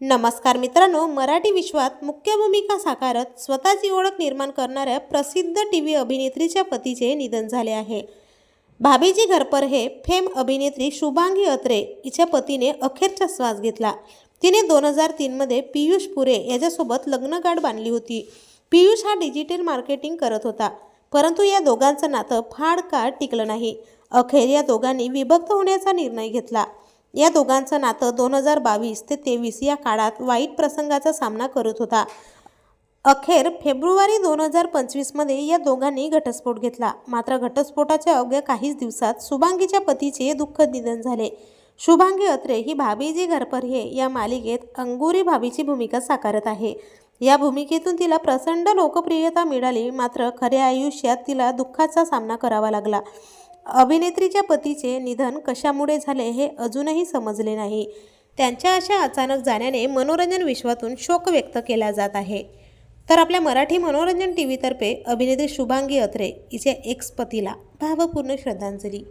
नमस्कार मित्रांनो मराठी विश्वात मुख्य भूमिका साकारत स्वतःची ओळख निर्माण करणाऱ्या प्रसिद्ध टी व्ही अभिनेत्रीच्या पतीचे निधन झाले आहे. भाभीजी घरपर हे फेम अभिनेत्री शुभांगी अत्रे हिच्या पतीने अखेरचा श्वास घेतला. तिने दोन हजार तीनमध्ये पियुष पुरे याच्यासोबत लग्नगाठ बांधली होती. पियुष हा डिजिटल मार्केटिंग करत होता परंतु या दोघांचं नातं फार काळ टिकलं नाही. अखेर या दोघांनी विभक्त होण्याचा निर्णय घेतला. या दोघांचं नातं दोन हजार बावीस ते तेवीस या काळात वाईट प्रसंगाचा सामना करत होता. अखेर फेब्रुवारी दोन हजार पंचवीसमध्ये या दोघांनी घटस्फोट घेतला. मात्र घटस्फोटाच्या अवघ्या काहीच दिवसात शुभांगीच्या पतीचे दुःखद निधन झाले. शुभांगी अत्रे ही भाभीजी घरपर हे या मालिकेत अंगुरी भाभीची भूमिका साकारत आहे. या भूमिकेतून तिला प्रचंड लोकप्रियता मिळाली मात्र खऱ्या आयुष्यात तिला दुःखाचा सामना करावा लागला. अभिनेत्रीच्या पतीचे निधन कशामुळे झाले हे अजूनही समजले नाही. त्यांच्या अशा अचानक जाण्याने मनोरंजन विश्वातून शोक व्यक्त केला जात आहे. तर आपल्या मराठी मनोरंजन टी व्हीतर्फे अभिनेत्री शुभांगी अत्रे हिच्या एक्स पतीला भावपूर्ण श्रद्धांजली.